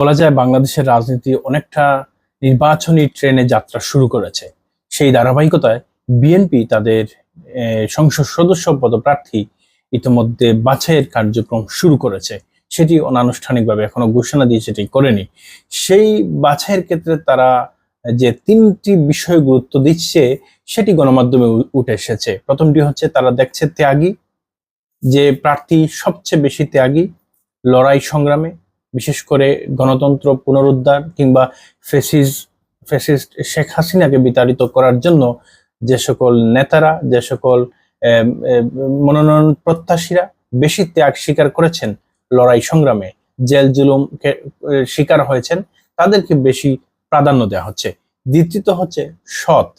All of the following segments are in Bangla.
বলা যায় বাংলাদেশের রাজনীতি অনেকটা নির্বাচনী ট্রেনে যাত্রা শুরু করেছে। সেই ধারাবাহিকতায় বিএনপি তাদের সংসদ সদস্য পদপ্রার্থী ইতিমধ্যে বাছাইয়ের কার্যক্রম শুরু করেছে। সেটি অনানুষ্ঠানিকভাবে এখনও ঘোষণা দিয়ে সেটি করেনি। সেই বাছাইয়ের ক্ষেত্রে তারা যে তিনটি বিষয়ে গুরুত্ব দিচ্ছে, সেটি গণমাধ্যমে উঠে এসেছে। প্রথমটি হচ্ছে তারা দেখছে ত্যাগী, যে প্রার্থী সবচেয়ে বেশি ত্যাগী লড়াই সংগ্রামে। বিশেষ করে গণতন্ত্র পুনরুদ্ধার কিংবা ফেসিস ফেসিস্ট শেখ হাসিনাকে বিতাড়িত করার জন্য যে সকল নেতারা, যে সকল মনোনয়ন প্রত্যাশীরা বেশি ত্যাগ স্বীকার করেছেন লড়াই সংগ্রামে, জেল জুলুমকে শিকার হয়েছেন, তাদেরকে বেশি প্রাধান্য দেওয়া হচ্ছে। দ্বিতীয়ত হচ্ছে সৎ।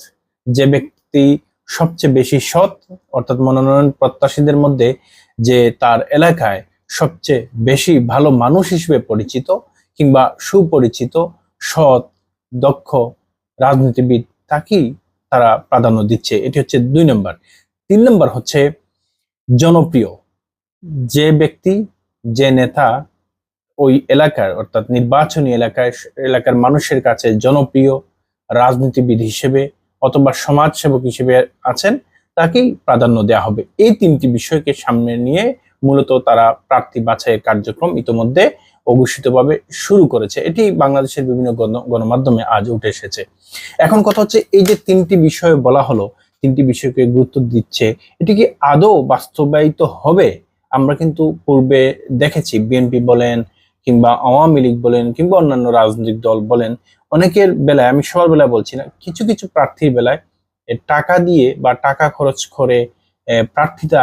যে ব্যক্তি সবচেয়ে বেশি সৎ, অর্থাৎ মনোনয়ন প্রত্যাশীদের মধ্যে যে তার এলাকায় সবচেয়ে বেশি ভালো মানুষ হিসেবে পরিচিত কিংবা সুপরিচিত, সৎ, দক্ষ রাজনীতিবিদ তাকেই তারা প্রাধান্য দিচ্ছে। এটি হচ্ছে দুই নম্বর। তিন নম্বর হচ্ছে জনপ্রিয়। যে ব্যক্তি, যে নেতা ওই এলাকার, অর্থাৎ নির্বাচনী এলাকায়, এলাকার মানুষের কাছে জনপ্রিয় রাজনীতিবিদ হিসেবে অথবা সমাজসেবক হিসেবে আছেন, তাকেই প্রাধান্য দেওয়া হবে। এই তিনটি বিষয়কে সামনে নিয়ে মূলত তারা প্রার্থী বাছাইয়ের কার্যক্রম ইতোমধ্যে অঘোষিতভাবে শুরু করেছে। এটি বাংলাদেশের বিভিন্ন গণমাধ্যমে আজ উঠে এসেছে। এখন কথা হচ্ছে, এই যে তিনটি বিষয়ে বলা হলো, তিনটি বিষয়কে গুরুত্ব দিচ্ছে, এটি কি আদৌ বাস্তবায়িত হবে? আমরা কিন্তু পূর্বে দেখেছি, বিএনপি বলেন কিংবা আওয়ামী লীগ বলেন কিংবা অন্যান্য রাজনৈতিক দল বলেন, অনেকের বেলায়, আমি সবার বেলায় বলছি না, কিছু কিছু প্রার্থীর বেলায় টাকা দিয়ে বা টাকা খরচ করে প্রার্থিতা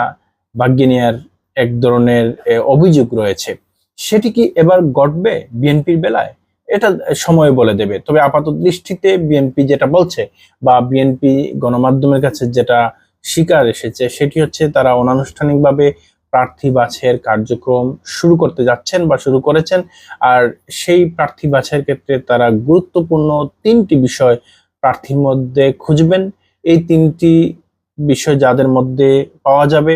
ভাগ্যে নেওয়ার এক ধরনের অভিযোগ রয়েছে। সেটি কি এবার ঘটবে বিএনপির বেলায়? এটা সময় বলে দেবে। তবে আপাতত দৃষ্টিতে বিএনপি যেটা বলছে বা বিএনপি গণমাধ্যমের কাছে যেটা স্বীকার এসেছে, সেটি হচ্ছে তারা অনানুষ্ঠানিকভাবে প্রার্থী বাছের কার্যক্রম শুরু করতে যাচ্ছেন বা শুরু করেছেন। আর সেই প্রার্থী বাছের ক্ষেত্রে তারা গুরুত্বপূর্ণ তিনটি বিষয় প্রার্থীর মধ্যে খুঁজবেন। এই তিনটি বিষয় যাদের মধ্যে পাওয়া যাবে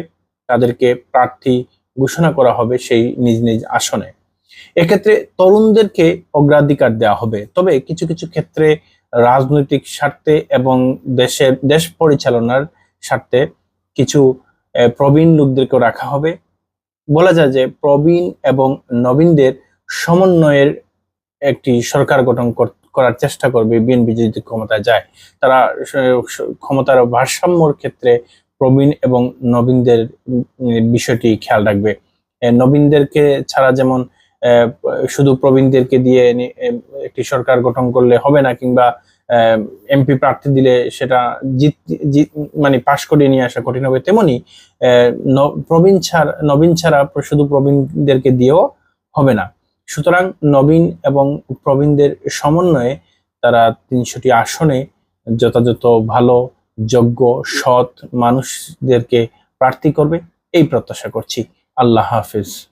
তাদেরকে প্রার্থী ঘোষণা করা হবে সেই নিজ নিজ আসনে। এক্ষেত্রে তরুণদেরকে অগ্রাধিকার দেওয়া হবে। তবে কিছু কিছু ক্ষেত্রে রাজনৈতিক স্বার্থে এবং দেশের, দেশ পরিচালনার স্বার্থে কিছু প্রবীণ লোকদেরকেও রাখা হবে। বলা যায় যে প্রবীণ এবং নবীনদের সমন্বয়ের একটি সরকার গঠন কর- করার চেষ্টা করবে বিএনপি যদি ক্ষমতায় যায়। তারা ক্ষমতার ভারসাম্যর ক্ষেত্রে প্রবীণ এবং নবীনদের বিষয়টি খেয়াল রাখবে। নবীনদেরকে ছাড়া যেমন শুধু প্রবীণদেরকে দিয়ে একটি সরকার গঠন করলে হবে না কিংবা এমপি প্রার্থী দিলে সেটা জিত মানে পাশ করিয়ে নিয়ে আসা কঠিন হবে তেমনি প্রবীণ ছাড়া, নবীন ছাড়া শুধু প্রবীণদেরকে দিয়েও হবে না। সুতরাং নবীন এবং প্রবীণদের সমন্বয়ে তারা তিনশোটি আসনে যথাযথ ভালো যোগ্য সৎ মানুষদেরকে প্রার্থী করবে এই প্রত্যাশা করছি। আল্লাহ হাফিজ।